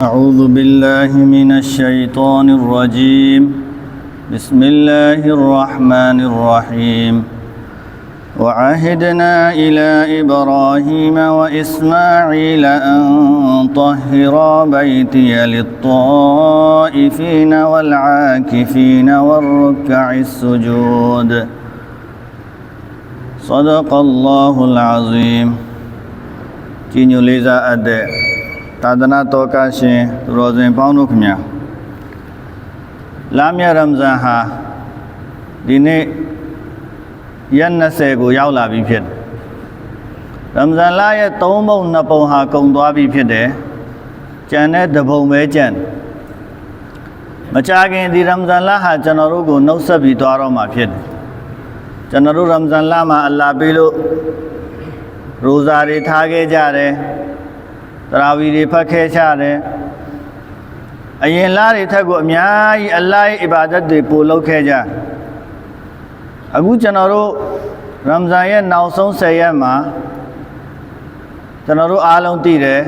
أعوذ بالله من الشيطان الرجيم. بسم الله الرحمن الرحيم. وعهدنا إلى إبراهيم وإسماعيل أن طهرا بيتي للطائفين والعاكفين والركع السجود. صدق الله العظيم. تينيو ليزا أدي သာသနာတော်ကရှင်သူတော်စင်ပေါင်းတို့ခင်ဗျာလာမြတ်ရမဇန်ဟာဒီနေ့ရက်20ကိုရောက်လာပြီဖြစ်တယ်ရမဇန်လရဲ့3ပုံ2ပုံဟာကုန်သွားပြီဖြစ်တယ်ကျန်တဲ့တပုံပဲကျန်မကြခင်ဒီရမဇန်လဟာကျွန်တော်တို့ကိုနှုတ်ဆက်ပြီးသွားတော့မှာဖြစ်တယ်ကျွန်တော်တို့ရမဇန်လမှာအလ္လာဟ်ပေးလို့ရိုဇာတွေထားခဲ့ကြတယ် တရာဝီတွေဖတ်ခဲ့ကြတယ်အရင်လားတွေထက်ကိုအများကြီးအလ္လာဟ်ရဲ့အီဘာဒတ်တွေပို့လုပ်ခဲ့ကြအခုကျွန်တော်တို့ရမဇန်ရဲ့နောက်ဆုံး10ရက်မှာကျွန်တော်တို့အားလုံးသိတယ်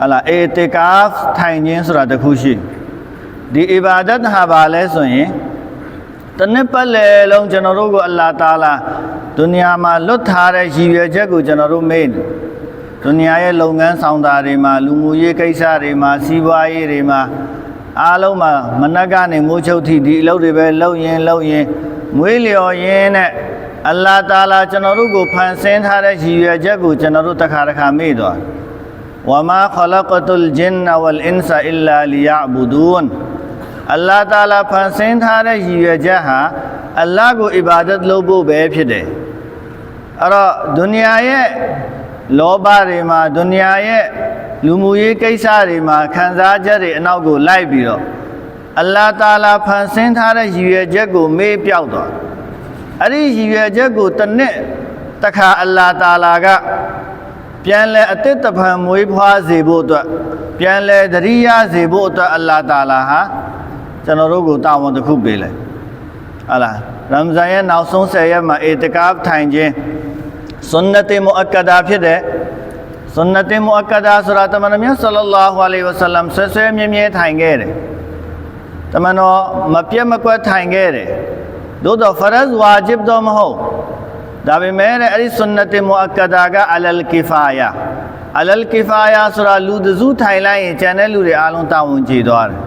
ဟလာအေတီကာဖ်ထိုင်ခြင်းဆိုတာတစ်ခုရှိဒီအီဘာဒတ်ဟာဘာလဲဆိုရင်တနစ်ပတ်လေလုံးကျွန်တော်တို့ကိုအလ္လာဟ်တာလာဒုနီယာမှာလွတ်ထားတဲ့ရည်ရွယ်ချက်ကိုကျွန်တော်တို့မေ့တယ် ဒုနီယာရဲ့လုပ်ငန်းဆောင်တာတွေမှာလူမှုရေးကိစ္စတွေမှာစီးပွားရေးတွေမှာအားလုံးမှာမနက်ကနေမိုးချုပ်ထိဒီအလုပ်တွေပဲလုပ်ရင်လုပ်ရင်မွေးလျော်ရင်းနဲ့အလ္လာဟ်တာလာကျွန်တော်တို့ကိုဖန်ဆင်းထားတဲ့ရည်ရွယ်ချက်ကိုကျွန်တော်တို့တစ်ခါတစ်ခါမေ့သွားတယ်ဝမာခလကတုလ်ဂျင်နဝလ်အင်ဆာအီလာလီယာဘူဒူန်အလ္လာဟ်တာလာဖန်ဆင်းထားတဲ့ရည်ရွယ်ချက်ဟာအလ္လာဟ်ကိုအီဘာဒတ်လုပ်ဖို့ပဲဖြစ်တယ်အဲ့တော့ဒုနီယာရဲ့ လောဘတွေမှာဒုနီယာရဲ့လူမှုရေးကိစ္စတွေမှာခံစားချက်တွေအနောက်ကိုလိုက်ပြီးတော့အလ္လာဟ်တာလာဖန်ဆင်းထားတဲ့ရည်ရွယ်ချက်ကိုမေ့ပြောက်သွားအဲ့ဒီရည်ရွယ်ချက်ကိုတစ်နှစ်တစ်ခါအလ္လာဟ်တာလာကပြန်လဲအတစ်တဖန်မွေးဖွားစေဖို့အတွက်ပြန်လဲတရိယာစေဖို့အတွက်အလ္လာဟ်တာလာဟာကျွန်တော်တို့ကိုတာဝန်တစ်ခုပေးလိုက်ဟလာရမဇန်ရဲ့နောက်ဆုံး10ရက်မှာအေတကာဖ်ထိုင်ခြင်း ဆွန်နတ်မုအက္ကဒါဖြစ်တယ်ဆွန်နတ်မုအက္ကဒါဆိုတာတမန်တော်မြတ်ဆလ္လာဟူအလိုင်းဝဆလမ်ဆွဲဆွဲမြဲမြဲထိုင်ခဲ့တယ်တမန်တော်မပြတ်မကွက်ထိုင်ခဲ့တယ်သို့တော့ဖရဇ်ဝါဂျစ်တော့မဟုတ်ဒါပေမဲ့အဲ့ဒီဆွန်နတ်မုအက္ကဒါကအလလ်ကီဖာယာအလလ်ကီဖာယာဆိုတာလူတစုထိုင်လိုက်ရင်ကျန်တဲ့လူတွေအားလုံးတာဝန်ကျေသွားတယ်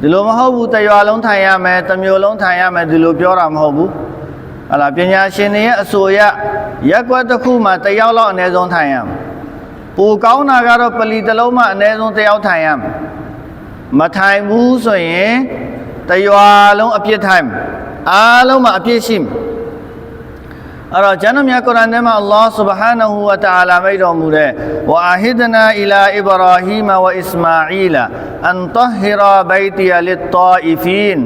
ဒီလိုမဟုတ်ဘူးတရွာလုံးထိုင်ရမယ်တစ်မျိုးလုံးထိုင်ရမယ်ဒီလိုပြောတာမဟုတ်ဘူး ဟလာပညာရှင်တွေရဲ့အဆိုအရရက်ကွက်တစ်ခုမှာတယောက်လောက်အနည်းဆုံးထိုင်ရမယ်ပိုကောင်းတာကတော့ပလီတစ်လုံးမှအနည်းဆုံးတယောက်ထိုင်ရမယ်မထိုင်ဘူးဆိုရင်တရွာလုံးအပြစ်ထိုင်အားလုံးမှာအပြစ်ရှိမယ်အဲ့တော့ကျမ်းတော်မြတ်ကုရ်အာန်ထဲမှာအလ္လာဟ် سبحانه ဝတ تعالى မိတ်တော်မူတဲ့ဝအာဟီဒနာအီလာအီဘရာဟီမဝအစ္စမာအီလာအန်တဟီရာဘိုင်တီယလစ်တာအီဖီန်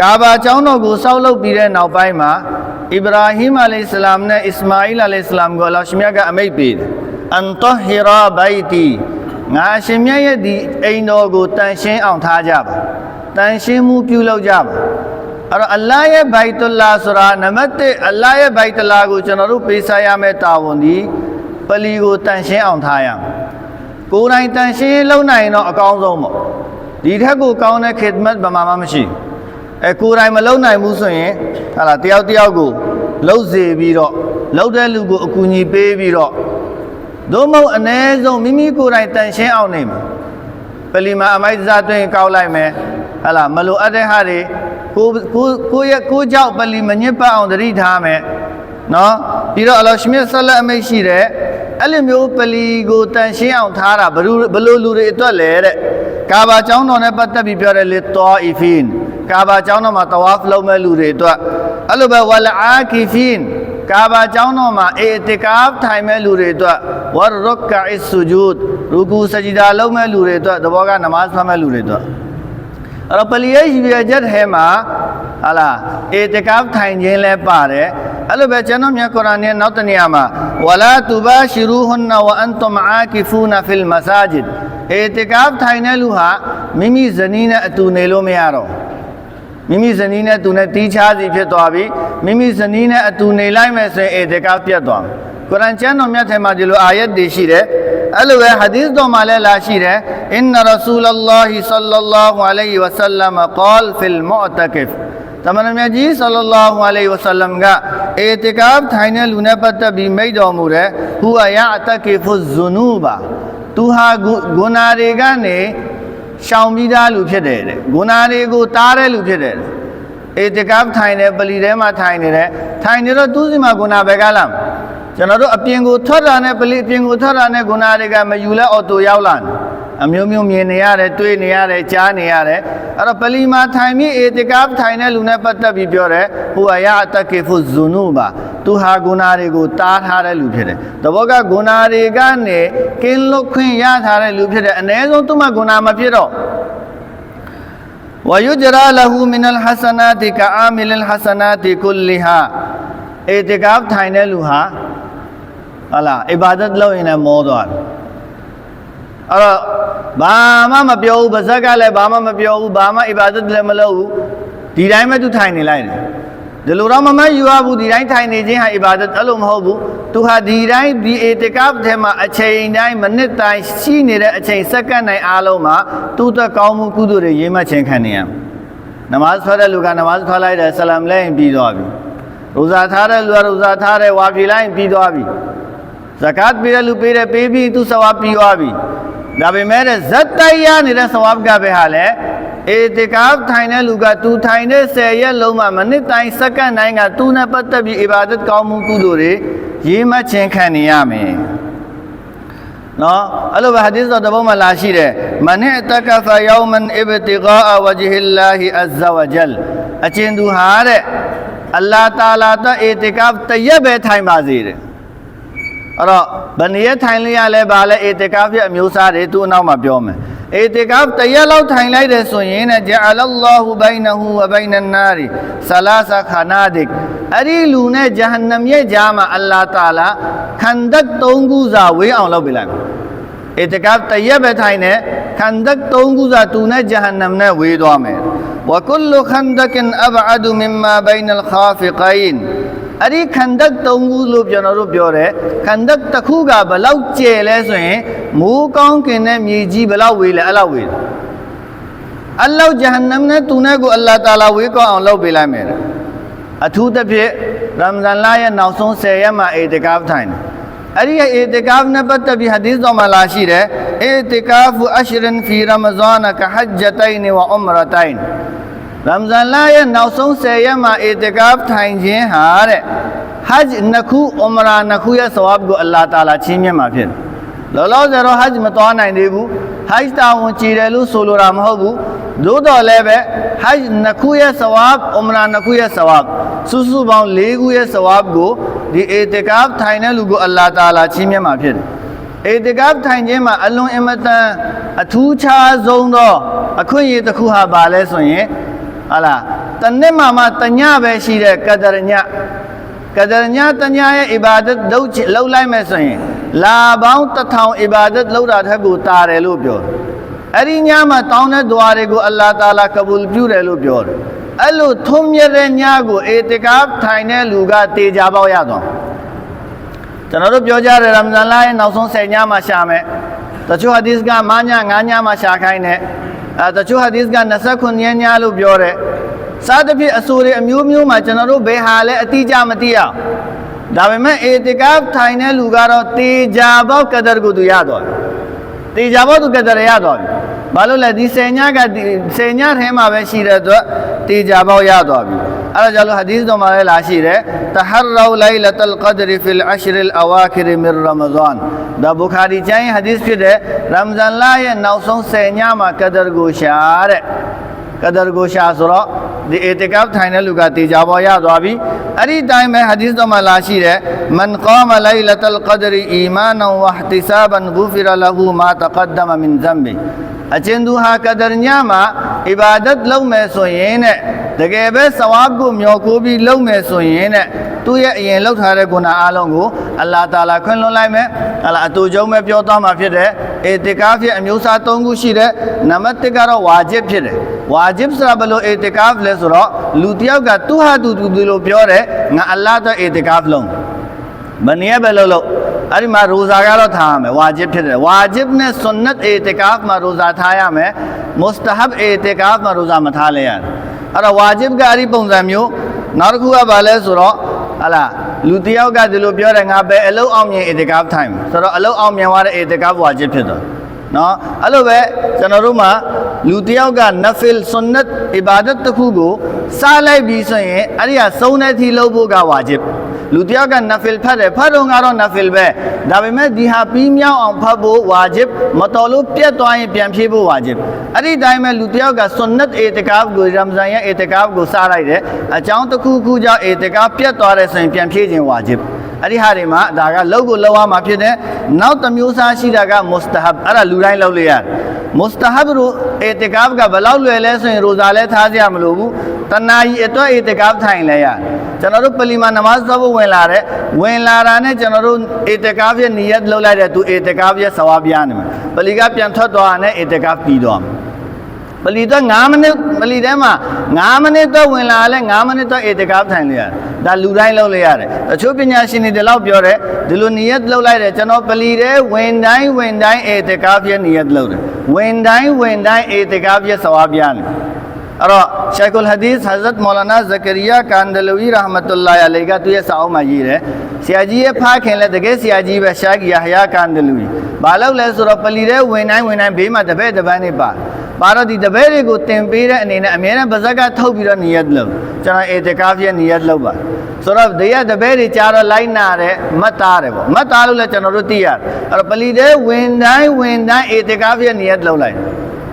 ကာဘာကျောင်းတော်ကိုစောက်လုပ်ပြီးတဲ့နောက်ပိုင်းမှာအီဘရာဟီမအလိုင်စလမ်နဲ့အစ္စမာအီလအလိုင်စလမ်ကိုအလ္လာဟ်ရှင်မြတ်ကအမိန့်ပေးတယ်အန်တဟီရာဘိုင်တီငါအရှင်မြတ်ရဲ့ဒီအိမ်တော်ကိုတန်ရှင်းအောင်ထားကြပါတန်ရှင်းမှုပြုလုပ်ကြပါအဲ့တော့အလ္လာဟ်ရဲ့ဘိုက်တူလာဆိုတာနံပါတ်1အလ္လာဟ်ရဲ့ဘိုက်တူလာကိုကျွန်တော်တို့ပေးစားရမယ့်တာဝန်ဒီပလီကိုတန်ရှင်းအောင်ထားရမယ်ကိုယ်တိုင်တန်ရှင်းလုပ်နိုင်ရင်တော့အကောင်းဆုံးပေါ့ဒီထက်ကိုကောင်းတဲ့ခစ်မတ်ဘာမှမရှိ အဲကိုယ်တိုင်မလုပ်နိုင်ဘူးဆိုရင်ဟာလာတယောက်တယောက်ကိုလှုပ်စေပြီးတော့လှုပ်တဲ့လူကိုအကူအညီပေးပြီးတော့သို့မဟုတ်အ ਨੇ ဆုံးမိမိကိုယ်တိုင်တန်ရှင်းအောင်နေမှာပလီမာအမိုက်စားတွင်ကောက်လိုက်မယ်ဟာလာမလိုအပ်တဲ့ဟာတွေကိုကိုကိုရဲ့ကိုကြောက်ပလီမညစ်ပတ်အောင်တတိထားမယ်နော်ပြီးတော့အလောရှမြတ်ဆလတ်အမိတ်ရှိတဲ့ အဲ့လိုမျိုးပလီကိုတန်ရှင်းအောင်ထားတာဘလူဘလူလူတွေအတွက်လဲတဲ့ကာဘာကျောင်းတော်နဲ့ပတ်သက်ပြီးပြောတယ်လေတောအီဖင်ကာဘာကျောင်းတော်မှာတဝါဖ်လုပ်မဲ့လူတွေအတွက်အဲ့လိုပဲဝလအာကီဖင်ကာဘာကျောင်းတော်မှာအေတီကာဖ်ထိုင်မဲ့လူတွေအတွက်ဝရရကာအစ်ဆူဂျူဒ်ရူကူစဂျီဒါလုပ်မဲ့လူတွေအတွက်သဘောကနမတ်ဖတ်မဲ့လူတွေအတွက်အဲ့တော့ပလီရဲ့ရည်ရွယ်ချက်ထဲမှာဟာလာအေတကာဖ်ထိုင်ခြင်းလဲပါတယ်အဲ့လိုပဲကျွန်တော်မြတ်ကုရ်အာန်ရဲ့နောက်တနေရာမှာ ဝလာတူဘာရှိရူဟွန်နဝအန်တုမအာကီဖူနာဖီလ်မဆာဂျစ်အေတကာဖ်ထိုင်တဲ့လူဟာမိမိဇနီးနဲ့အတူနေလို့မရတော့မိမိဇနီးနဲ့သူနဲ့တီးခြားစီဖြစ်သွားပြီမိမိဇနီးနဲ့အတူနေလိုက်မယ်ဆိုရင်အေတကာဖ်ပြတ်သွားမယ်ကုရ်အာန်ကျမ်းတော်မြတ်ထဲမှာဒီလိုအာယတ်တွေရှိတယ်အဲ့လိုပဲဟာဒီသ်တော်မှာလည်းလာရှိတယ်အင်နရဆူလလာဟီဆလ္လာလာဟူအလိုင်ဟီဝဆလမ်ကောလ်ဖီလ်မုအတကစ် တမန်တော်မြတ်ကြီးဆလ္လာလာဟူအလိုင်ဟီဝဆလမ်ကအေတကာဖ်ထိုင်တဲ့လူနဲ့ပတ်သက်ပြီးမိတ်တော်မူတယ်ဟူအယာအတကိဖုဇွနူဘာသူဟာဂုနာတွေကနေရှောင်ပြီးသားလူဖြစ်တယ်တဲ့ဂုနာတွေကိုတားတဲ့လူဖြစ်တယ်တဲ့အေတကာဖ်ထိုင်တဲ့ပလီထဲမှာထိုင်နေတယ်ထိုင်နေတော့သူးစီမှာဂုနာပဲကားလားကျွန်တော်တို့အပြင်ကိုထွက်တာနဲ့ပလီအပြင်ကိုထွက်တာနဲ့ဂုနာတွေကမယူလဲအော်တိုရောက်လာတယ် အမျိုးမျိုးမြင်နေရတယ်တွေ့နေရတယ်ကြားနေရတယ်အဲ့တော့ပလီမာထိုင်ပြီးအေတကာထိုင်တဲ့လူနဲ့ပတ်သက်ပြီးပြောတယ်ဟူအယအတကေဖုဇုနုဘာသူဟာဂုဏတွေကိုတားထားတဲ့လူဖြစ်တယ်တဘောကဂုဏတွေကနေကင်းလွတ်ခွင့်ရထားတဲ့လူဖြစ်တယ်အ ਨੇ ဆုံးသူ့မှာဂုဏမဖြစ်တော့ဝယုဂျရာလဟူမင်အလ်ဟဆနာတိကအာမီလ်ဟဆနာတိကုလီဟာအေတကာထိုင်တဲ့လူဟာဟလာအီဘာဒတ်လုပ်ရင်လည်းမောသွားတယ်အဲ့တော့ ဘာမှမပြောဘူးဗဇက်ကလည်းဘာမှမပြောဘူးဘာမှအီဘာဒတ်လည်းမလုပ်ဘူးဒီတိုင်းပဲသူထိုင်နေလိုက်တယ်ဒီလိုတော့မမယူရဘူးဒီတိုင်းထိုင်နေခြင်းဟာအီဘာဒတ်အဲ့လိုမဟုတ်ဘူးသူဟာဒီတိုင်းဒီအေတကာဖ်ထဲမှာအချိန်တိုင်းမိနစ်တိုင်းရှိနေတဲ့အချိန်စက္ကန့်တိုင်းအားလုံးမှာသူ့အတွက်ကောင်းမှုကုသိုလ်တွေရေးမှတ်ခြင်းခံနေရနမတ်ဆွဲတဲ့လူကနမတ်ဆွဲလိုက်တယ်ဆလမ်လဲရင်ပြီးသွားပြီရိုဇာထားတဲ့လူကရိုဇာထားတယ်ဝါပြေလိုက်ရင်ပြီးသွားပြီဇကတ်ပေးတဲ့လူပေးတယ်ပေးပြီးသူဆဝပ်ပြီးသွားပြီ ဒါပေမဲ့ဇတ်တိုက်ရနေတဲ့ဆဝပ်ကပဲဟာလေအေတကာဖ်ထိုင်တဲ့လူကသူထိုင်တဲ့10ရက်လုံးမှာမိနစ်တိုင်းစက္ကန့်တိုင်းကသူနဲ့ပတ်သက်ပြီးအီဘာဒတ်ကောင်းမှုကုသိုလ်တွေရေးမှတ်ခြင်းခံနေရမယ်နော်အဲ့လိုပဲဟာဒီသ်တော်တစ်ပုဒ်မှာလာရှိတယ်မနစ်တကဖာယောမန်အဘတိဂါဝဂျဟီလာဟီအဇ္ဇဝဂျလ်အချင်းသူဟာတဲ့အလ္လာဟ်တာလာတအေတကာဖ်တရက်ပဲထိုင်ပါစေတဲ့ အဲ့တော့ဗနည်းထိုင်လိုက်ရလဲဗာလဲအေတကာဖ်ရဲ့အမျိုးအစားတွေသူ့အနောက်မှာပြောမယ်အေတကာဖ်တရက်လောက်ထိုင်လိုက်တယ်ဆိုရင်နဲ့ဂျာအလလ္လာဟူဘိုင်နဟူဝဘိုင်နနာရီဆလာဆာခနာဒစ်အဲ့ဒီလူနဲ့ဂျဟန္နမ်ရဲ့ကြားမှာအလ္လာတာလာခန္ဒက်၃ခုစာဝေးအောင်လုပ်ပေးလိုက်အေတကာဖ်တရက်ပဲထိုင်တယ်ခန္ဒက်၃ခုစာသူနဲ့ဂျဟန္နမ်နဲ့ဝေးသွားမယ်ဝကုလ်ခန္ဒကင်အဘအဒူမင်မာဘိုင်နလ်ခါဖီကိုင် န္ဒတ်၃ခုလို့ကျွန်တော်တို့ပြောတယ်ခန္ဒတ်တစ်ခုကဘလောက်ကျယ်လဲဆိုရင်မိုးကောင်းကင်တဲ့မြေကြီးဘလောက်ဝေးလဲအဲ့လောက်ဝေးတယ်အလ္လာဟ်ဂျဟန္နမ်နဲ့သူနဲ့ကိုအလ္လာဟ်တာလာဝေးကောင်းအောင်လုပ်ပေးလိုက်မယ်အထူးသဖြင့်ရမဇန်လရဲ့နောက်ဆုံး10ရက်မှာအေတကာဖ်ထိုင်တယ်အဲ့ဒီအေတကာဖ်နဲ့ပတ်သက်ပြီးဟာဒီသ်တော်မှာလာရှိတယ်အေတကာဖ်အရှရင်ဖီရမဇာနကဟဂျ္ဂျတိုင်ဝအ um ရတိုင် ရမဇန်လရဲ့နောက်ဆုံး10ရက်မှာအေတကာဖ်ထိုင်ခြင်းဟာတဲ့ဟဂျ်နှစ်ခုအ umra နှစ်ခုရဲ့ဆဝပ်ကိုအလ္လာဟ်တာလာချင်းမြတ်မှာဖြစ်တယ်လောလောဆယ်တော့ဟဂျ်မသွားနိုင်သေးဘူးဟဂျ်တာဝန်ကြည်တယ်လို့ဆိုလိုတာမဟုတ်ဘူးသို့တော်လည်းပဲဟဂျ်နှစ်ခုရဲ့ဆဝပ်အ umra နှစ်ခုရဲ့ဆဝပ်စုစုပေါင်း၄ခုရဲ့ဆဝပ်ကိုဒီအေတကာဖ်ထိုင်တဲ့လူကိုအလ္လာဟ်တာလာချင်းမြတ်မှာဖြစ်တယ်အေတကာဖ်ထိုင်ခြင်းမှာအလွန်အင်မတန်အထူးခြားဆုံးသောအခွင့်အရေးတစ်ခုဟာဘာလဲဆိုရင် ဟာလားတနေ့မှမှတညပဲရှိတဲ့ကဒရညကဒရညတညရဲ့အီဘာဒတ်လုပ်ချင်လုပ်လိုက်မယ်ဆိုရင်လာပေါင်းတစ်ထောင်အီဘာဒတ်လုပ်တာထက်ကိုတာတယ်လို့ပြောတယ်အဲ့ဒီညမှာတောင်းတဲ့ဒွါတွေကိုအလ္လာဟ်တာလာကဘူလ်ပြုတယ်လို့ပြောတယ်အဲ့လိုထုံးမြတဲ့ညကိုအေတကာဖ်ထိုင်တဲ့လူကတေချာပေါက်ရတော့ကျွန်တော်တို့ပြောကြတယ်ရမဇန်လရဲ့နောက်ဆုံး10ညမှာရှာမယ်တချို့ဟာဒီစ်ကမည9ညမှာရှာခိုင်းတယ် အဲတချို့ဟာဒီစ်က29ညညလို့ပြောတယ်စားတစ်ဖြစ်အဆိုတွေအမျိုးမျိုးမှာကျွန်တော်တို့ဘယ်ဟာလဲအတိအကျမသိရအောင်ဒါပေမဲ့အေတကာဖ်ထိုင်တဲ့လူကတော့တေချာပေါက်ကဒရကိုသူရတော့တယ်တေချာပေါက်သူကဒရရတော့ပြီ ဘာလို့လဲဒီ10ညကဒီ10ညထဲမှာပဲရှိတဲ့အတွက်တေချာပေါက်ရတော့ပြီအဲ့ဒါကြောင့်လို့ဟာဒီသ်တော်မှာလည်းလာရှိတယ်တဟရူလိုင်လတ်လ်ကဒရဖီလ်အရှရ်အဝါခီရမီရမဇန်ဒါဘူခါရီကျမ်းဟာဒီသ်ဖြစ်တဲ့ရမဇန်လရဲ့နောက်ဆုံး10ညမှာကဒရကိုရှာတဲ့ကဒရကိုရှာဆိုတော့ဒီအီတကာဖ်ထိုင်တဲ့လူကတေချာပေါ်ရသွားပြီအဲ့ဒီတိုင်းပဲဟာဒီသ်တော်မှာလာရှိတယ်မန်ကာမလိုင်လတ်လ်ကဒရအီမာနဝဟ်တိဆာဘန်ဂူဖီရလဟူမာတကဒ္ဒမမင်ဇမ်ဘီအချင်းသူဟာကဒရညမှာအီဘာဒတ်လုပ်မယ်ဆိုရင်တဲ့တကယ်ပဲစဝါဘကိုမျောကိုပြီးလုပ်မယ်ဆိုရင်တဲ့သူ့ရဲ့အရင်လုပ်ထားတဲ့ဂုဏအားလုံးကိုအလ္လာဟ်တာလာခွင့်လွှတ်လိုက်မယ်ဟလာအတူကျုံပဲပြောသွားမှာဖြစ်တယ်အေတကာဖ်ရဲ့အမျိုးအစား၃ခုရှိတယ်နံပါတ်၁ကတော့ဝါဂျစ်ဖြစ်တယ်ဝါဂျစ်ဆိုတာဘယ်လိုအေတကာဖ်လဲဆိုတော့လူတစ်ယောက်ကသူ့ဟာသူသူလို့ပြောတယ်ငါအလ္လာဟ်တော့အေတကာဖ်လုံးမနည်းပဲလို့လို့အဲ့ဒီမှာရိုဇာကတော့ထားရမယ်ဝါဂျစ်ဖြစ်တယ်ဝါဂျစ်နဲ့ဆွန်နတ်အေတကာဖ်မှာရိုဇာထားရမယ်မုစတဟပ်အေတကာဖ်မှာရိုဇာမထားလဲရတယ်အဲ့တော့ဝါဂျစ်ကအဲ့ဒီပုံစံမျိုးနောက်တစ်ခုကဘာလဲဆိုတော့ဟလာလူတစ်ယောက်ကဒီလိုပြောတယ်ငါပဲအလုတ်အောင်မြင်အေတကာဖ်ထိုင်ဆိုတော့အလုတ်အောင်မြင်သွားတဲ့အေတကာဖ်ဝါဂျစ်ဖြစ်တော့ နော်အဲ့လိုပဲကျွန်တော်တို့မှာလူတစ်ယောက်ကနဖီလ်ဆွန်နတ်အီဘာဒတ်တစ်ခုကိုစားလိုက်ပြီးဆိုရင်အဲ့ဒီကစုံတဲ့အထိလုပ်ဖို့ကဝါဂျစ်လူတစ်ယောက်ကနဖီလ်ဖတ်တယ်ဖတ်တော့ကတော့နဖီလ်ပဲဒါပေမဲ့ဒီဟာပြီးမြောက်အောင်ဖတ်ဖို့ဝါဂျစ်မတော်လို့ပြတ်သွားရင်ပြန်ဖြည့်ဖို့ဝါဂျစ်အဲ့ဒီတိုင်းပဲလူတစ်ယောက်ကဆွန်နတ်အေတကာဖ်ကိုရမ်ဇန်ရဲ့အေတကာဖ်ကိုစားလိုက်တယ်အကြောင်းတစ်ခုခုကြောင့်အေတကာဖ်ပြတ်သွားတယ်ဆိုရင်ပြန်ဖြည့်ခြင်းဝါဂျစ် အဲ့ဒီဟာတွေမှာဒါကလောက်ကိုလောက်ရမှာဖြစ်တယ်နောက်တစ်မျိုးစားရှိတာကမုစတဟပ်အဲ့ဒါလူတိုင်းလောက်လို့ရတယ်မုစတဟပ်တို့အေတကာဖ်ကဘယ်လောက်လွယ်လဲဆိုရင်ရိုဇာလဲထားစရာမလိုဘူးတနာကြီးအတွက်အေတကာဖ်ထိုင်လဲရတယ်ကျွန်တော်တို့ပလီမာနမတ်သဘဝင်လာတဲ့ဝင်လာတာနဲ့ကျွန်တော်တို့အေတကာဖ်ရဲ့နီယတ်လောက်လိုက်တဲ့သူအေတကာဖ်ရဲ့ဆဝါပြားနေမှာပလီကပြန်ထွက်သွားတဲ့အေတကာဖ်ပြီးသွားမှာ ပလီတော့9မိနစ်ပလီထဲမှာ9မိနစ်တော့ဝင်လာလဲ9မိနစ်တော့အေတကာဖ်ထိုင်လိုက်ရတယ်ဒါလူတိုင်းလုပ်လိုက်ရတယ်တချို့ပညာရှင်တွေဒီလောက်ပြောတယ်ဒီလိုနီယတ်လောက်လိုက်တယ်ကျွန်တော်ပလီထဲဝင်တိုင်းဝင်တိုင်းအေတကာဖ်ရဲ့နီယတ်လောက်တယ်ဝင်တိုင်းဝင်တိုင်းအေတကာဖ်ရဲ့ဆဝါပြားနေအဲ့တော့ရှိုက်ကုလ်ဟဒီသ်ဟဇရတ်မောလာနာဇကရီယာကန်ဒလဝီရဟမတုလာအလိုင်ကသူရဲ့စာအုပ်မှာရေးတယ်ဆရာကြီးရဲ့ဖခင်လည်းတကယ်ဆရာကြီးပဲရှာကီယာဟယာကန်ဒလဝီဘာလို့လဲဆိုတော့ပလီတဲ့ဝင်တိုင်းဝင်တိုင်းဘေးမှာတပည့်တပန်းနေပါ ပါတော့ဒီတပည့်တွေကိုတင်ပေးတဲ့အနေနဲ့အမြဲတမ်းပါဇက်ကထုတ်ပြီးတော့နီယတ်လုပ်ကျွန်တော်အေတကာဖ်ရဲ့နီယတ်လုပ်ပါဆိုတော့ဒီရတပည့်တွေကြားတော့လိုက်နာတယ်မတ်သားတယ်ပေါ့မတ်သားလို့လည်းကျွန်တော်တို့သိရတယ်အဲ့တော့ပလီတဲ့ဝင်တိုင်းဝင်တိုင်းအေတကာဖ်ရဲ့နီယတ်လုပ်လိုက်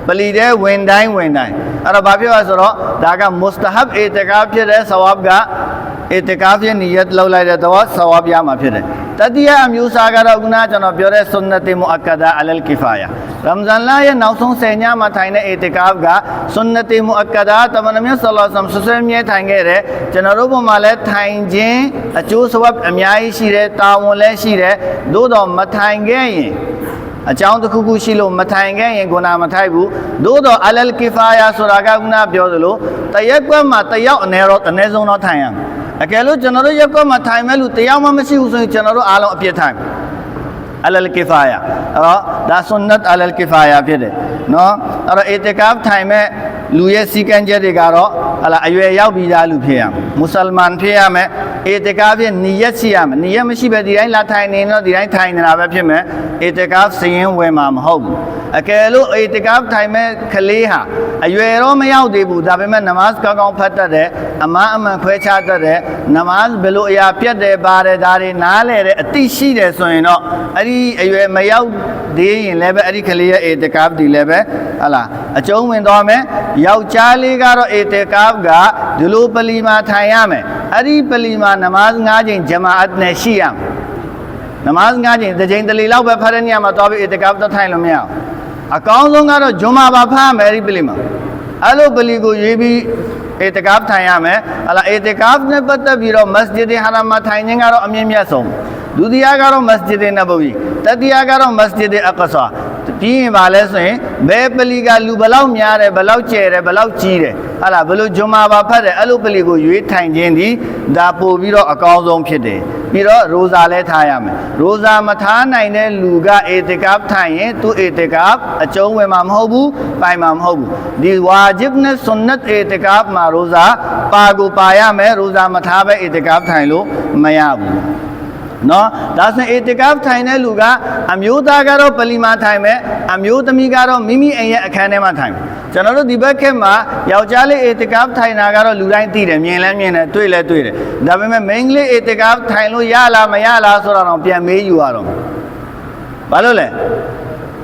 ပလီတဲ့ဝင်တိုင်းဝင်တိုင်းအဲ့တော့ဘာဖြစ်လဲဆိုတော့ဒါကမုစတဟပ်အေတကာဖြစ်တဲ့ဆဝပ်က အေတကာဖြစ်နီယတ်လောက်လိုက်တဲ့တော့ဆဝပ်ရမှာဖြစ်တယ်တတိယအမျိုးအစားကတော့ခုနကကျွန်တော်ပြောတဲ့ဆွန်နတ်မူအကဒါအလလ်ကီဖာယာရမ်ဇန်လရဲ့နောက်ဆုံး10ညမှာထိုင်တဲ့အေတကာကဆွန်နတ်မူအကဒါတမန်တော်မြတ်ဆလ္လာလဟ်အလိုင်းဝါဆလမ်ဆွဆွဲမြဲထိုင်ခဲ့တယ်ကျွန်တော်တို့ဘုံမှာလည်းထိုင်ခြင်းအကျိုးဆဝပ်အများကြီးရှိတယ်တာဝန်လည်းရှိတယ်သို့တော့မထိုင်ခဲ့ရင်အကြောင်းတစ်ခုခုရှိလို့မထိုင်ခဲ့ရင်ကိုနာမထိုက်ဘူးသို့တော့အလလ်ကီဖာယာဆိုတာကခုနပြောသလိုတရက်ကွက်မှာတယောက်အနည်းတော့အနည်းဆုံးတော့ထိုင်ရမယ် အကယ်လို့ကျွန်တော်တို့ရက်ကွက်မှာထိုင်မဲ့လူတယောက်မှမရှိဘူးဆိုရင်ကျွန်တော်တို့အားလုံးအပြစ်ထိုင်အလလ်ကီဖာယာအဲ့တော့ဒါဆွန်နတ်အလလ်ကီဖာယာဖြစ်တယ်နော်အဲ့တော့အေတကာဖ်ထိုင်မဲ့လူရဲ့စီကံချက်တွေကတော့ဟလာအရွယ်ရောက်ပြီးသားလူဖြစ်ရမယ်မွတ်စလမန်ဖြစ်ရမယ်အေတကာဖ်ရဲ့နီယတ်ရှိရမယ်နီယတ်မရှိပဲဒီတိုင်းလာထိုင်နေတော့ဒီတိုင်းထိုင်နေတာပဲဖြစ်မယ်အေတကာဖ်စရင်ဝယ်မှာမဟုတ်ဘူးအကယ်လို့အေတကာဖ်ထိုင်မဲ့ကလေးဟာ အရွယ်တော့မရောက်သေးဘူးဒါပေမဲ့နမတ်ကောင်းကောင်းဖတ်တတ်တယ်အမန်အမှန်ခွဲခြားတတ်တယ်နမတ်ဘယ်လိုအရာပြတ်တယ်ပါတယ်ဒါတွေနားလဲတဲ့အတိရှိတယ်ဆိုရင်တော့အဲ့ဒီအရွယ်မရောက်သေးရင်လည်းပဲအဲ့ဒီကလေးရဲ့အေတကာဖ်ဒီလည်းပဲဟလာအကျုံးဝင်သွားမယ်ယောက်ျားလေးကတော့အေတကာဖ်ကဒီလိုပလီမာထိုင်ရမယ်အဲ့ဒီပလီမာနမတ်၅ချိန်ဂျမာအတ်နဲ့ရှိရမယ်နမတ်၅ချိန်တစ်ချိန်တစ်လီလောက်ပဲဖတ်တဲ့နေရာမှာသွားပြီးအေတကာဖ်တော့ထိုင်လို့မရဘူး အကောင်းဆုံးကတော့ဂျွန်မာပါဖတ်မယ်အဲ့ဒီပလီမာအဲ့လိုပလီကိုရွေးပြီးအေတကာဖ်ထိုင်ရမယ်ဟလာအေတကာဖ်နဲ့ပတ်သက်ပြီးတော့မစဂျစ်ဟရမ်မှာထိုင်ခြင်းကတော့အမြင့်မြတ်ဆုံးဒုတိယကတော့မစဂျစ်နဘဝီတတိယကတော့မစဂျစ်အကဆာပြီးရင်ပါလဲဆိုရင်ဘယ်ပလီကလူဘလောက်များတယ်ဘလောက်ကျယ်တယ်ဘလောက်ကြီးတယ် ဟာလားဘယ်လိုဂျွန်မာပါဖတ်တယ်အဲ့လိုပလီကိုရွေးထိုင်ခြင်းဒီဒါပို့ပြီးတော့အကောင်းဆုံးဖြစ်တယ်ပြီးတော့ရိုဇာလည်းထားရမယ်ရိုဇာမထားနိုင်တဲ့လူကအေတကာဖ်ထိုင်ရင်သူအေတကာဖ်အကျုံးဝင်မှာမဟုတ်ဘူးပိုင်မှာမဟုတ်ဘူးဒီဝါဂျစ်နဲ့ဆွန်နတ်အေတကာဖ်မှာရိုဇာပါကိုပါရမယ်ရိုဇာမထားပဲအေတကာဖ်ထိုင်လို့မရဘူး နော်ဒါဆိုရင်အေတကာဖ်ထိုင်တဲ့လူကအမျိုးသားကတော့ပလီမာထိုင်မယ်အမျိုးသမီးကတော့မိမိအိမ်ရဲ့အခန်းထဲမှာထိုင်မယ်ကျွန်တော်တို့ဒီဘက်ခက်မှာယောက်ျားလေးအေတကာဖ်ထိုင်တာကတော့လူတိုင်းသိတယ်မြင်လဲမြင်တယ်တွေ့လဲတွေ့တယ်ဒါပေမဲ့မိန်းကလေးအေတကာဖ်ထိုင်လို့ရလားမရလားဆိုတာတော့ပြန်မေးယူရတော့မယ်ဘာလို့လဲ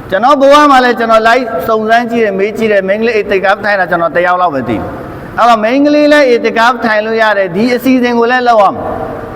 ကျွန်တော်ဘဝမှာလဲကျွန်တော်လိုက်စုံစမ်းကြည့်တယ်မေးကြည့်တယ်မိန်းကလေးအေတကာဖ်ထိုင်တာကျွန်တော်တယောက်လောက်ပဲသိတယ်အဲ့တော့မိန်းကလေးလည်းအေတကာဖ်ထိုင်လို့ရတယ်ဒီအစီအစဉ်ကိုလည်းလုပ်အောင်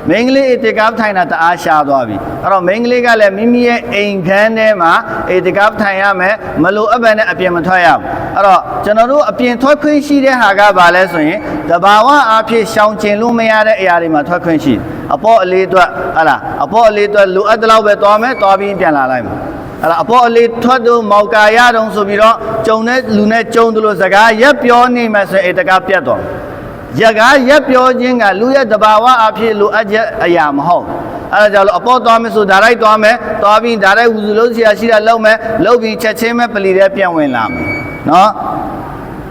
မိန်းကလေးအေတကာဖ်ထိုင်တာတအားရှားသွားပြီအဲ့တော့မိန်းကလေးကလည်းမိမိရဲ့အိမ်ခန်းထဲမှာအေတကာဖ်ထိုင်ရမယ်မလိုအပ်ပဲနဲ့အပြင်မထွက်ရဘူးအဲ့တော့ကျွန်တော်တို့အပြင်ထွက်ခွင့်ရှိတဲ့ဟာကဘာလဲဆိုရင်တဘာဝအဖြစ်ရှောင်ကျင်လို့မရတဲ့အရာတွေမှာထွက်ခွင့်ရှိတယ်အပေါ်အလေးအတွက်ဟလာအပေါ်အလေးအတွက်လိုအပ်တဲ့လောက်ပဲသွားမယ်သွားပြီးပြန်လာလိုက်မယ်အဲ့ဒါအပေါ်အလေးထွက်တော့မောက်ကာရတုံဆိုပြီးတော့ကြုံတဲ့လူနဲ့ကြုံတယ်လို့စကားရက်ပြောနေမှဆိုရင်အေတကာပြတ်သွား ရကားရက်ပြောခြင်းကလူရဲ့တဘာဝအဖြစ်လိုအပ်ချက်အရာမဟုတ် အဲ့ဒါကြောင့်လို့အပေါ်သွားမယ်ဆိုဒါလိုက်သွားမယ်သွားပြီးဒါလိုက်ဝူစုလုံးဆရာရှိတာလုံးမယ်လုံးပြီးချက်ချင်းပဲပလီတဲ့ပြန်ဝင်လာမယ်နော်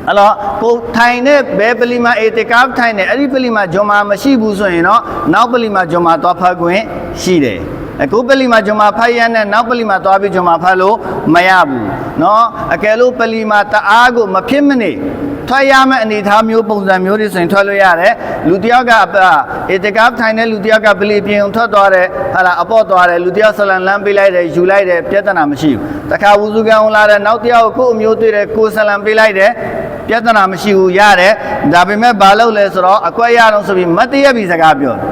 အဲ့တော့ကိုထိုင်တဲ့ဘဲပလီမှာအေတကားထိုင်တဲ့အဲ့ဒီပလီမှာဂျွန်မာမရှိဘူးဆိုရင်တော့နောက်ပလီမှာဂျွန်မာသွားဖတ်ခွင့်ရှိတယ်အခုပလီမှာဂျွန်မာဖတ်ရတဲ့နောက်ပလီမှာသွားပြီးဂျွန်မာဖတ်လို့မရဘူးเนาะအကယ်လို့ပလီမှာတအားကိုမဖြစ်မနေ ထွက်ရမယ့်အနေအထားမျိုးပုံစံမျိုးတွေဆိုရင်ထွက်လို့ရတယ်လူတစ်ယောက်ကအေတကားထိုင်တဲ့လူတစ်ယောက်ကပလီပြင်အောင်ထွက်သွားတယ်ဟာလာအပေါ့သွားတယ်လူတစ်ယောက်ဆလန်လမ်းပေးလိုက်တယ်ယူလိုက်တယ်ပြဿနာမရှိဘူးတခါဝူစုကံအောင်လာတယ်နောက်တစ်ယောက်ကိုယ့်အမျိုးတွေ့တယ်ကိုယ်ဆလန်ပေးလိုက်တယ်ပြဿနာမရှိဘူးရတယ်ဒါပေမဲ့ဘာလုပ်လဲဆိုတော့အကွက်ရအောင်ဆိုပြီးမတ်တရပြီစကားပြောတယ်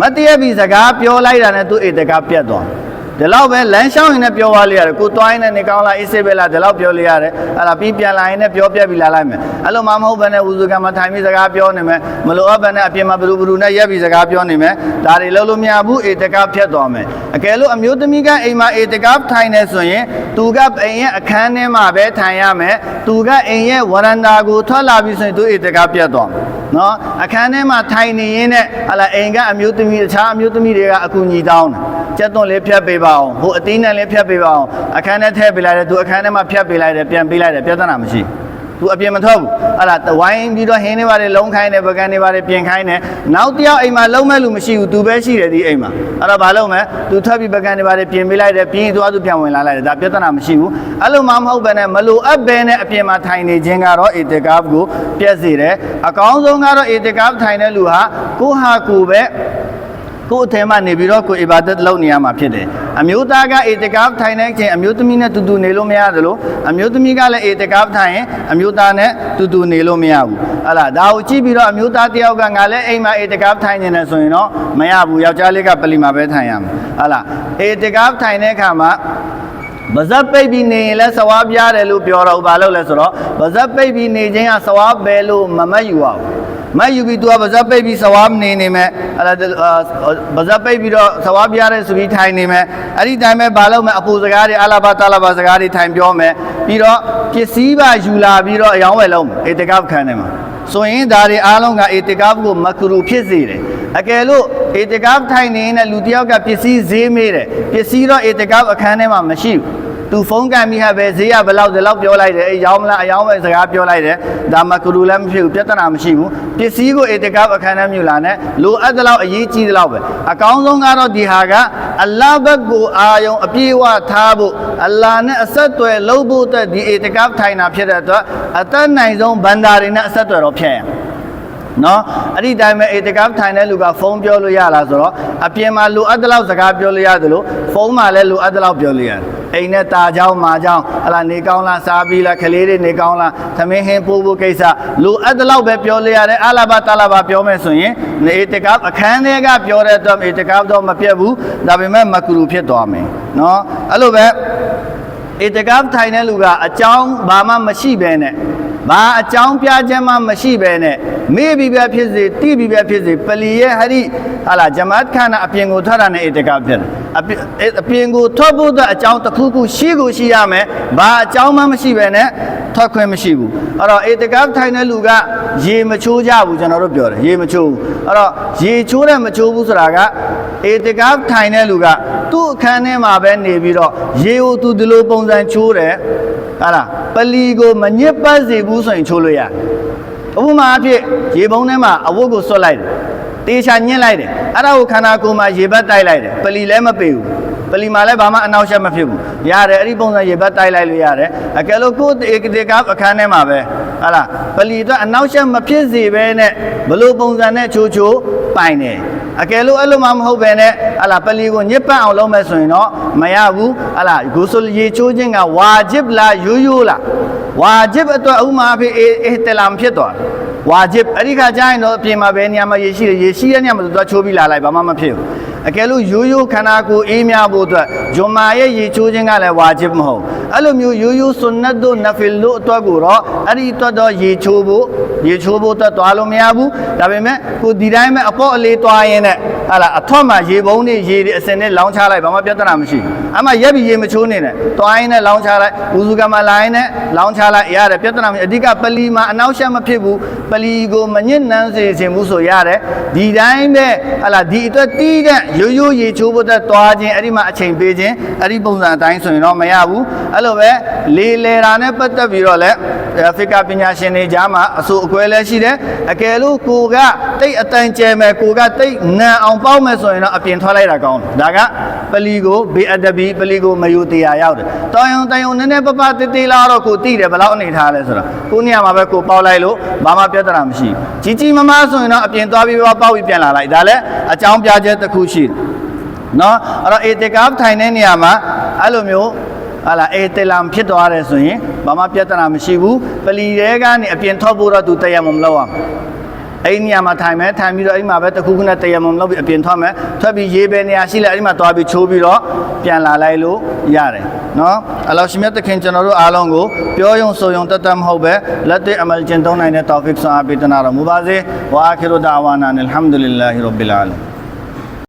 မတ်တရပြီစကားပြောလိုက်တာနဲ့သူအေတကားပြတ်သွားတယ် ဒီလောက်ပဲလမ်းလျှောက်ရင်လည်းပြောသွားလိုက်ရတယ်ကိုတွိုင်းနဲ့နေကောင်းလားအေးစေးပဲလားဒီလောက်ပြောလိုက်ရတယ်အဲ့ဒါပြီးပြန်လာရင်လည်းပြောပြက်ပြီးလာလိုက်မယ်အဲ့လိုမှမဟုတ်ဘဲနဲ့ဝူစုကံမှာထိုင်ပြီးစကားပြောနေမယ်မလိုအပ်ဘဲနဲ့အပြင်မှာဘလူဘလူနဲ့ရက်ပြီးစကားပြောနေမယ်ဒါတွေလုံးလို့မရဘူးအေတကားဖြတ်သွားမယ်အကယ်လို့အမျိုးသမီးကအိမ်မှာအေတကားထိုင်နေဆိုရင်သူကအိမ်ရဲ့အခန်းထဲမှာပဲထိုင်ရမယ်သူကအိမ်ရဲ့ဝရန်တာကိုထွက်လာပြီးဆိုရင်သူအေတကားပြတ်သွားမယ်နော်အခန်းထဲမှာထိုင်နေရင်းနဲ့ဟလာအိမ်ကအမျိုးသမီးတခြားအမျိုးသမီးတွေကအကူညီတောင်းတယ်ကျက်သွန်လေးဖြတ်ပေးပါအောင်ဟိုအသီးနဲ့လေးဖြတ်ပေးပါအောင်အခန်းထဲထည့်ပေးလိုက်တယ်သူအခန်းထဲမှာဖြတ်ပေးလိုက်တယ်ပြန်ပေးလိုက်တယ်ပြဿနာမရှိသူအပြင်မထွက်ဘူးအဲ့ဒါဝိုင်းပြီးတော့ဟင်းနေပါတယ်လုံးခိုင်းတယ်ပကံနေပါတယ်ပြင်ခိုင်းတယ်နောက်တစ်ယောက်အိမ်မှာလုံးမဲ့လူမရှိဘူးသူပဲရှိတယ်ဒီအိမ်မှာအဲ့တော့ဘာလုပ်မလဲသူထွက်ပြီးပကံနေပါတယ်ပြင်ပေးလိုက်တယ်ပြင်သွားသူပြန်ဝင်လာလိုက်တယ်ဒါပြဿနာမရှိဘူးအဲ့လိုမှမဟုတ်ဘဲနဲ့မလိုအပ်ဘဲနဲ့အပြင်မှာထိုင်နေခြင်းကတော့အေတကာဖ်ကိုပြည့်စေတယ်အကောင်းဆုံးကတော့အေတကာဖ်ထိုင်တဲ့လူဟာကိုဟာကိုပဲ ကိုယ်အထဲမှာနေပြီးတော့ကိုယ်အီဘာဒတ်လုပ်နေရမှာဖြစ်တယ်။အမျိုးသားကအေတကာဖ်ထိုင်တဲ့အချိန်အမျိုးသမီးနဲ့တူတူနေလို့မရတယ်လို့အမျိုးသမီးကလည်းအေတကာဖ်ထိုင်ရင်အမျိုးသားနဲ့တူတူနေလို့မရဘူး။ဟလာဒါကိုကြည့်ပြီးတော့အမျိုးသားတယောက်ကငါလည်းအိမ်မှာအေတကာဖ်ထိုင်နေတယ်ဆိုရင်တော့မရဘူး။ယောက်ျားလေးကပလီမှာပဲထိုင်ရမှာ။ဟလာအေတကာဖ်ထိုင်တဲ့အခါမှာဗဇက်ပိတ်ပြီးနေရင်လည်းသဝါပြရတယ်လို့ပြောတော့ဘာလို့လဲဆိုတော့ဗဇက်ပိတ်ပြီးနေခြင်းကသဝါပဲလို့မမတ်ယူအောင် မတ်ယူပြီး तू ကဗဇက်ပိတ်ပြီးသဝါနေနေမဲ့အဲ့ဒါဗဇက်ပိတ်ပြီးတော့သဝါပြရတယ်ဆိုပြီးထိုင်နေမဲ့အဲ့ဒီတိုင်းပဲဘာလို့မဲ့အပူစကားတွေအလာဘတာလာဘစကားတွေထိုင်ပြောမယ်ပြီးတော့ပစ္စည်းပါယူလာပြီးတော့အယောင်းဝယ်လုံးအေတကပ်ခံနေမှာဆိုရင်ဒါတွေအားလုံးကအေတကပ်ကိုမကရူဖြစ်စေတယ်အကယ်လို့အေတကပ်ထိုင်နေတဲ့လူတစ်ယောက်ကပစ္စည်းဈေးမေးတယ်ပစ္စည်းတော့အေတကပ်အခန်းထဲမှာမရှိဘူး သူဖုန်းကန်ပြီးဟဲ့ပဲဈေးရဘယ်လောက်ဒီလောက်ပြောလိုက်တယ်အေးရောင်းမလားအယောင်းပဲစကားပြောလိုက်တယ်ဒါမှကရူလည်းမဖြစ်ဘူးပြဿနာမရှိဘူးပစ္စည်းကိုအေတကပ်အခန်းထဲမြူလာနဲ့လိုအပ်တဲ့လောက်အရေးကြီးတဲ့လောက်ပဲအကောင်းဆုံးကတော့ဒီဟာကအလ္လာဟ်ဘက်ကိုအာယုံအပြည့်အဝထားဖို့အလ္လာဟ်နဲ့အဆက်အသွယ်လုပ်ဖို့အတွက်ဒီအေတကပ်ထိုင်တာဖြစ်တဲ့အတွက်အသက်နိုင်ဆုံးဘန္တာတွေနဲ့အဆက်အသွယ်တော့ဖြစ်ရအောင် နော်အဲ့ဒီတိုင်းပဲအေတကပ်ထိုင်တဲ့လူကဖုန်းပြောလို့ရလားဆိုတော့အပြင်မှာလိုအပ်တဲ့လောက်စကားပြောလို့ရတယ်လို့ဖုန်းမှာလည်းလိုအပ်တဲ့လောက်ပြောလို့ရတယ်အိမ်နဲ့ตาเจ้าမာเจ้าဟလာနေကောင်းလားစားပြီးလားခလေးတွေနေကောင်းလားသမင်းဟင်းပို့ဖို့ကိစ္စလိုအပ်တဲ့လောက်ပဲပြောလို့ရတယ်အလာဘတာလာဘပြောမယ်ဆိုရင်နေတကပ်အခန်းထဲကပြောတဲ့အတွက်အေတကပ်တော့မပြတ်ဘူးဒါပေမဲ့မကရူဖြစ်သွားမယ်နော်အဲ့လိုပဲ အေတကပ်ထိုင်တဲ့လူကအကြောင်းဘာမှမရှိဘဲနဲ့ဘာအကြောင်းပြချက်မှမရှိဘဲနဲ့မေ့ပြီးပဲဖြစ်စေတိပြီးပဲဖြစ်စေပလီရဲ့ဟရိဟာလာဂျမတ်ခန္ဓာအပြင်ကိုထွက်တာနဲ့အေတကဖြစ်တယ် အပြင်အပြင်ကိုထွက်ဖို့အတွက်အကြောင်းတစ်ခုခုရှိကိုရှိရမယ်ဘာအကြောင်းမှမရှိဘဲနဲ့ထွက်ခွင့်မရှိဘူးအဲ့တော့အေတကထိုင်တဲ့လူကရေမချိုးကြဘူးကျွန်တော်တို့ပြောတယ်ရေမချိုးဘူးအဲ့တော့ရေချိုးတဲ့မချိုးဘူးဆိုတာကအေတကထိုင်တဲ့လူကသူ့အခန်းထဲမှာပဲနေပြီးတော့ရေကိုသူဒီလိုပုံစံချိုးတယ်ဟာလားပလီကိုမညစ်ပတ်စေဘူးဆိုရင်ချိုးလို့ရတယ်ဥပမာအဖြစ်ရေပုံးထဲမှာအဝတ်ကိုဆွတ်လိုက်တယ် တေချာညှင့်လိုက်တယ်အဲ့ဒါကိုခန္ဓာကိုယ်မှာရေဘတ်တိုက်လိုက်တယ်ပလီလည်းမပေဘူးပလီမာလည်းဘာမှအနောက်ရှက်မဖြစ်ဘူးရတယ်အဲ့ဒီပုံစံရေဘတ်တိုက်လိုက်လို့ရတယ်အကယ်လို့ကိုယ်ဧကတိကအခန်းထဲမှာပဲဟာလားပလီတော့အနောက်ရှက်မဖြစ်စေဘဲနဲ့ဘလို့ပုံစံနဲ့ချိုးချိုးပိုင်တယ်အကယ်လို့အဲ့လိုမှမဟုတ်ပဲနဲ့ဟာလားပလီကိုညစ်ပတ်အောင်လုပ်မယ်ဆိုရင်တော့မရဘူးဟာလားဂူဆူလရေချိုးခြင်းကဝါဂျစ်လားရိုးရိုးလားဝါဂျစ်အတွက်ဥမာဖြစ်အေးတလာမဖြစ်သွားတယ် ဝါဂျစ်အဲ့ဒီခါကျရင်တော့အပြင်မှာပဲနေရာမှာရေရှိတယ်ရေရှိတဲ့နေရာမှာသွားချိုးပြီးလာလိုက်ဘာမှမဖြစ်ဘူးအကယ်လို့ရိုးရိုးခန္ဓာကိုယ်အေးမြဖို့အတွက်ဂျွန်မာရဲ့ရေချိုးခြင်းကလည်းဝါဂျစ်မဟုတ်အဲ့လိုမျိုးရိုးရိုးဆွန်နတ်တို့နဖီလ်တို့အတွက်ကိုတော့အဲ့ဒီအတွက်တော့ရေချိုးဖို့ရေချိုးဖို့အတွက်သွားလို့မရဘူးဒါပေမဲ့ကိုဒီတိုင်းပဲအပေါ့အလေးသွားရင်းနဲ့ဟာလာအထွတ်မှာရေပုံးတွေရေတွေအစင်နဲ့လောင်းချလိုက်ဘာမှပြဿနာမရှိဘူးအမှရက်ပြီးရေမချိုးနေနဲ့သွားရင်းနဲ့လောင်းချလိုက်ဝူစုကမှာလာရင်းနဲ့လောင်းချလိုက်ရတယ်ပြဿနာမရှိအဓိကပလီမှာအနောက်ရှက်မဖြစ်ဘူးပလီကိုမညစ်နှမ်းစေခြင်းဘူးဆိုရတယ်ဒီတိုင်းပဲဟာလာဒီအတွက်တီးတဲ့ရိုးရိုးရေချိုးဖို့အတွက်သွားခြင်းအဲ့ဒီမှာအချိန်ပေးခြင်းအဲ့ဒီပုံစံအတိုင်းဆိုရင်တော့မရဘူးအဲ့လိုပဲလေလေတာနဲ့ပတ်သက်ပြီးတော့လည်းအာဖရိကပညာရှင်တွေကြားမှာအဆိုအကွဲလည်းရှိတယ်အကယ်လို့ကိုကတိတ်အတန်ကျဲမယ်ကိုကတိတ်နံအောင်ပေါက်မယ်ဆိုရင်တော့အပြင်ထွက်လိုက်တာကောင်းတယ်ဒါကပလီကိုဘေအဒဘီပလီကိုမယူတရားရောက်တယ်တောင်းယုံတန်ယုံနည်းနည်းပပတေးသေးလာတော့ကိုတိတယ်ဘယ်လောက်အနေထားလဲဆိုတော့ကိုနေရာမှာပဲကိုပေါက်လိုက်လို့ဘာမှပြဿနာမရှိဘူးကြီးကြီးမားမားဆိုရင်တော့အပြင်သွားပြီးပေါက်ပြီးပြန်လာလိုက်ဒါလည်းအကြောင်းပြချက်တစ်ခုရှိတယ်နော်အဲ့တော့အေတကာထိုင်တဲ့နေရာမှာအဲ့လိုမျိုး ဟာလာအေတလမ်ဖြစ်သွားတယ်ဆိုရင်ဘာမှပြဿနာမရှိဘူးပလီတဲကနေအပြင်ထွက်ဖို့တော့သူတရားမမလုပ်အောင်အဲ့ဒီနေရာမှာထိုင်မယ်ထိုင်ပြီးတော့အဲ့ဒီမှာပဲတစ်ခုခုနဲ့တရားမမလုပ်ပြီးအပြင်ထွက်မယ်ထွက်ပြီးရေးပဲနေရာရှိလဲအဲ့ဒီမှာသွားပြီးချိုးပြီးတော့ပြန်လာလိုက်လို့ရတယ်နော်အလောရှင်မြတ်သခင်ကျွန်တော်တို့အားလုံးကိုပြောယုံဆိုယုံတတ်တတ်မဟုတ်ပဲလက်တွေ့အမလ်ကျင့်သုံးနိုင်တဲ့တောဖစ်ဆွန်အားပေးတနာတော်မူပါစေဝါအာခိရူဒါဝါနာအလ်ဟမ်ဒူလ illah ရဘ်ဘီလ်အာလမ်